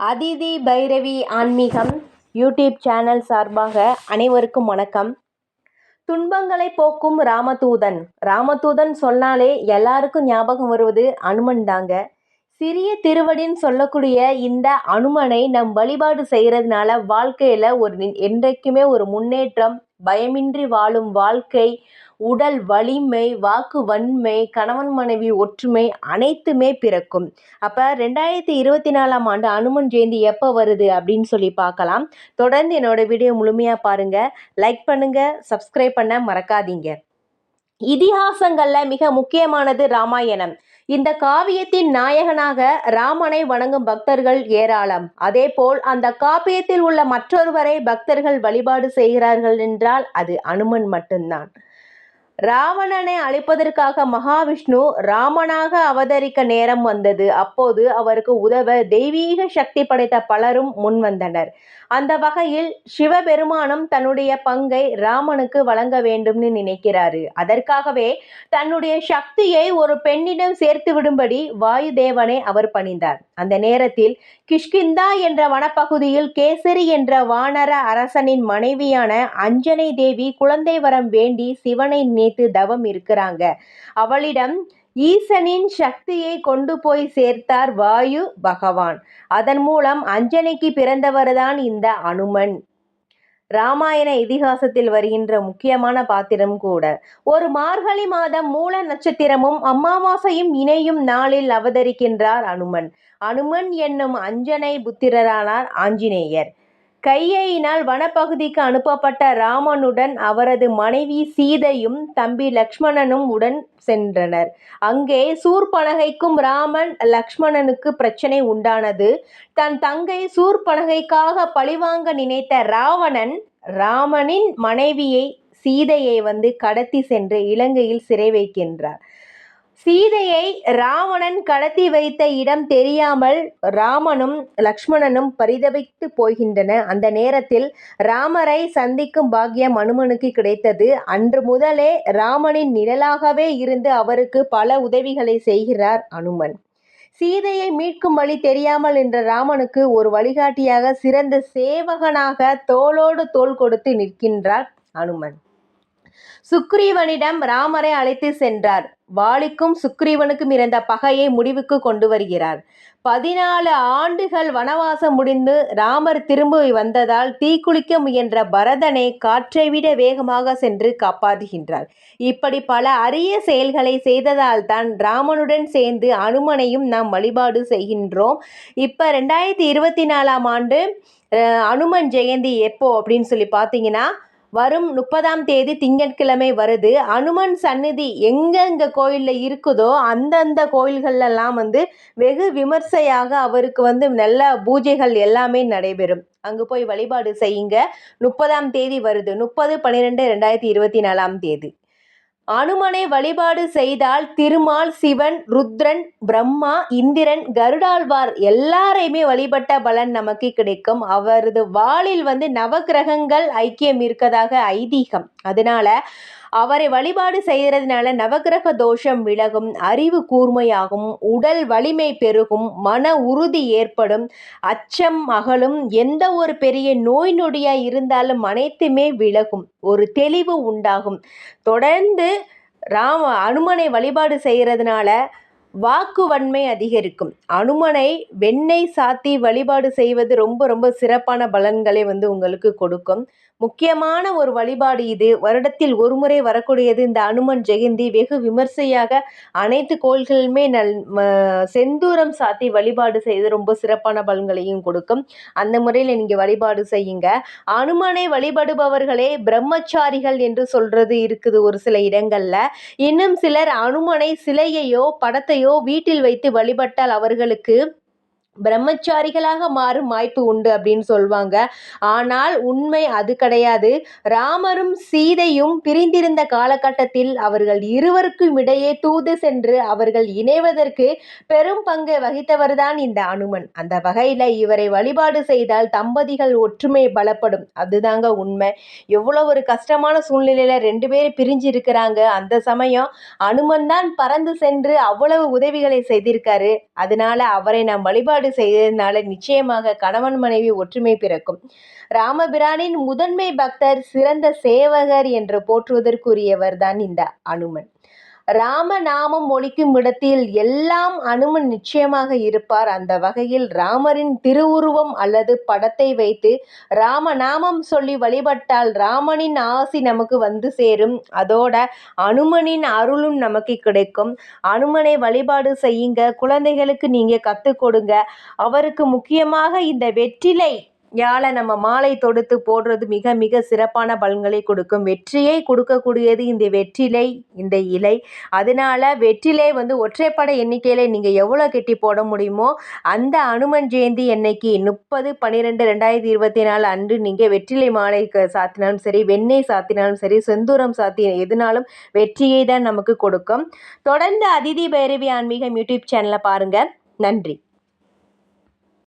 அதிதி பைரவி ஆன்மீகம் YouTube channel சார்பாக அனைவருக்கும் வணக்கம். துன்பங்களை போக்கும் ராமதூதன். ராமதூதன் சொன்னாலே எல்லாருக்கும் ஞாபகம் வருவது அனுமன் தாங்க. சிறிய திருவடின்னு சொல்லக்கூடிய இந்த அனுமனை நம் வழிபாடு செய்கிறதுனால வாழ்க்கையில் ஒரு என்றைக்குமே ஒரு முன்னேற்றம் பயமின்றி வாழும் வாழ்க்கை உடல் வலிமை வாக்கு வன்மை கணவன் மனைவி ஒற்றுமை அனைத்துமே பிறக்கும். அப்போ ரெண்டாயிரத்தி இருபத்தி நாலாம் ஆண்டு அனுமன் ஜெயந்தி எப்போ வருது அப்படின்னு சொல்லி பார்க்கலாம். தொடர்ந்து என்னோட வீடியோ முழுமையாக பாருங்கள் லைக் பண்ணுங்கள் சப்ஸ்கிரைப் பண்ண மறக்காதீங்க. இதிகாசங்களில் மிக முக்கியமானது ராமாயணம். இந்த காவியத்தின் நாயகனாக ராமனை வணங்கும் பக்தர்கள் ஏராளம். அதேபோல் அந்த காப்பியத்தில் உள்ள மற்றொருவரை பக்தர்கள் வழிபாடு செய்கிறார்கள் என்றால் அது அனுமன் மட்டும்தான். ராவணனை அழிப்பதற்காக மகாவிஷ்ணு ராமனாக அவதரிக்க நேரம் வந்தது. அப்போது அவருக்கு உதவ தெய்வீக சக்தி படைத்த பலரும் முன்வந்தனர். அந்த வகையில் சிவபெருமானும் தன்னுடைய பங்கை ராமனுக்கு வழங்க வேண்டும்னு நினைக்கிறாரு. அதற்காகவே தன்னுடைய சக்தியை ஒரு பெண்ணிடம் சேர்த்து விடும்படி வாயு தேவனை அவர் பணிந்தார். அந்த நேரத்தில் கிஷ்கிந்தா என்ற வனப்பகுதியில் கேசரி என்ற வானர அரசனின் மனைவியான அஞ்சனை தேவி குழந்தை வரம் வேண்டி சிவனை நினைத்து தவம் இருக்கிறாங்க. அவளிடம் ஈசனின் சக்தியை கொண்டு போய் சேர்த்தார் வாயு பகவான். அதன் மூலம் அஞ்சனைக்கு பிறந்தவர்தான் இந்த அனுமன். ராமாயண இதிகாசத்தில் வருகின்ற முக்கியமான பாத்திரம் கூட. ஒரு மார்கழி மாதம் மூல நட்சத்திரமும் அமாவாசையும் இணையும் நாளில் அவதரிக்கின்றார் அனுமன். அனுமன் என்னும் அஞ்சனை புத்திரரானார் ஆஞ்சநேயர். கையையினால் வனப்பகுதிக்கு அனுப்பப்பட்ட ராமனுடன் அவரது மனைவி சீதையும் தம்பி லக்ஷ்மணனும் உடன் சென்றனர். அங்கே சூர்பனகைக்கும் ராமன் லக்ஷ்மணனுக்கு பிரச்சனை உண்டானது. தன் தங்கை சூர்பனகைக்காக பழிவாங்க நினைத்த ராவணன் ராமனின் மனைவியை சீதையை வந்து கடத்தி சென்று இலங்கையில் சிறை வைக்கின்றார். சீதையை ராவணன் கடத்தி வைத்த இடம் தெரியாமல் ராமனும் லக்ஷ்மணனும் பரிதவித்து போகின்றன. அந்த நேரத்தில் ராமரை சந்திக்கும் பாக்கியம் அனுமனுக்கு கிடைத்தது. அன்று முதலே ராமனின் நிழலாகவே இருந்து அவருக்கு பல உதவிகளை செய்கிறார் அனுமன். சீதையை மீட்கும் வழி தெரியாமல் என்ற ராமனுக்கு ஒரு வழிகாட்டியாக சிறந்த சேவகனாக தோளோடு தோள் கொடுத்து நிற்கின்றார் அனுமன். சுக்ரீவனிடம் ராமரை அழைத்து சென்றார். வாலிக்கும் சுக்ரீவனுக்கும் இருந்த பகையை முடிவுக்கு கொண்டு வருகிறார். பதினாலு ஆண்டுகள் வனவாசம் முடிந்து ராமர் திரும்பி வந்ததால் தீக்குளிக்க முயன்ற பரதனை காற்றை விட வேகமாக சென்று காப்பாற்றுகின்றார். இப்படி பல அரிய செயல்களை செய்ததால் தான் ராமனுடன் சேர்ந்து அனுமனையும் நாம் வழிபாடு செய்கின்றோம். இப்போ ரெண்டாயிரத்தி இருபத்தி நாலாம் ஆண்டு அனுமன் ஜெயந்தி எப்போ அப்படின்னு சொல்லி பார்த்தீங்கன்னா வரும் முப்பதாம் தேதி திங்கட்கிழமை வருது. அனுமன் சந்நிதி எங்கெங்க கோயிலில் இருக்குதோ அந்தந்த கோயில்கள்லாம் வந்து வெகு விமர்சையாக அவருக்கு வந்து நல்ல பூஜைகள் எல்லாமே நடைபெறும். அங்கே போய் வழிபாடு செய்யுங்க. முப்பதாம் தேதி வருது. முப்பது பன்னிரெண்டு ரெண்டாயிரத்தி இருபத்தி நாலாம் தேதி. அனுமனை வழிபாடு செய்தால் திருமால் சிவன் ருத்ரன் பிரம்மா இந்திரன் கருடாழ்வார் எல்லாரையுமே வழிபட்ட பலன் நமக்கு கிடைக்கும். அவரது வாளில் வந்து நவகிரகங்கள் ஐக்கியம் இருக்கதாக ஐதீகம். அதனால அவரை வழிபாடு செய்கிறதுனால நவகிரக தோஷம் விலகும் அறிவு கூர்மையாகும் உடல் வலிமை பெருகும் மன உறுதி ஏற்படும் அச்சம் அகலும் எந்த ஒரு பெரிய நோய் நொடியாக இருந்தாலும் அனைத்துமே விலகும் ஒரு தெளிவு உண்டாகும். தொடர்ந்து ராம அனுமனை வழிபாடு செய்கிறதுனால வாக்குவன்மை அதிகரிக்கும். அனுமனை வெண்ணெய் சாத்தி வழிபாடு செய்வது ரொம்ப ரொம்ப சிறப்பான பலன்களை வந்து உங்களுக்கு கொடுக்கும். முக்கியமான ஒரு வழிபாடு இது. வருடத்தில் ஒருமுறை வரக்கூடியது இந்த அனுமன் ஜெயந்தி. வெகு விமர்சையாக அனைத்து கோள்களுமே நல் செந்தூரம் சாத்தி வழிபாடு செய்து ரொம்ப சிறப்பான பலன்களையும் கொடுக்கும். அந்த முறையில் நீங்கள் வழிபாடு செய்யுங்க. அனுமனை வழிபடுபவர்களே பிரம்மச்சாரிகள் என்று சொல்றது இருக்குது ஒரு சில இடங்களில். இன்னும் சிலர் அனுமனை சிலையையோ படத்தையோ வீட்டில் வைத்து வழிபட்டால் அவர்களுக்கு பிரம்மச்சாரிகளாக மாறும் வாய்ப்பு உண்டு அப்படின்னு சொல்லுவாங்க. ஆனால் உண்மை அது கிடையாது. ராமரும் சீதையும் பிரிந்திருந்த காலகட்டத்தில் அவர்கள் இருவருக்கும் இடையே தூது சென்று அவர்கள் இணைவதற்கு பெரும் பங்கை வகித்தவர்தான் இந்த அனுமன். அந்த வகையில் இவரை வழிபாடு செய்தால் தம்பதிகள் ஒற்றுமை பலப்படும். அதுதாங்க உண்மை. எவ்வளோ ஒரு கஷ்டமான சூழ்நிலையில் ரெண்டு பேரும் பிரிஞ்சு இருக்கிறாங்க. அந்த சமயம் அனுமன் தான் பறந்து சென்று அவ்வளவு உதவிகளை செய்திருக்காரு. அதனால அவரை நாம் வழிபாடு வழிபாடு செய்ததுனால நிச்சயமாக கணவன் மனைவி ஒற்றுமை பிறக்கும். ராமபிரானின் முதன்மை பக்தர் சிறந்த சேவகர் என்று போற்றுவதற்குரியவர் தான் இந்த அனுமன். ராம நாமம் இடத்தில் எல்லாம் அனுமன் நிச்சயமாக இருப்பார். அந்த வகையில் ராமரின் திருவுருவம் அல்லது படத்தை வைத்து ராமநாமம் சொல்லி வழிபட்டால் ராமனின் ஆசி நமக்கு வந்து சேரும். அதோட அனுமனின் அருளும் நமக்கு கிடைக்கும். அனுமனை வழிபாடு செய்யுங்க. குழந்தைகளுக்கு நீங்க கற்றுக் கொடுங்க. அவருக்கு முக்கியமாக இந்த வெற்றிலை யாழை நம்ம மாலை தொடுத்து போடுறது மிக மிக சிறப்பான பலன்களை கொடுக்கும். வெற்றியை கொடுக்கக்கூடியது இந்த வெற்றிலை இந்த இலை. அதனால வெற்றிலை வந்து ஒற்றைப்படை எண்ணிக்கையில் நீங்கள் எவ்வளோ கெட்டி போட முடியுமோ அந்த அனுமன் ஜெயந்தி என்னைக்கு முப்பது பன்னிரெண்டு ரெண்டாயிரத்தி இருபத்தி நாலு அன்று நீங்கள் வெற்றிலை மாலை க- சாத்தினாலும் சரி வெண்ணெய் சாத்தினாலும் சரி செந்தூரம் சாத்தி எதுனாலும் வெற்றியை தான் நமக்கு கொடுக்கும். தொடர்ந்து அதிதி பைரவி ஆன்மீகம் யூடியூப் சேனலை பாருங்கள் நன்றி.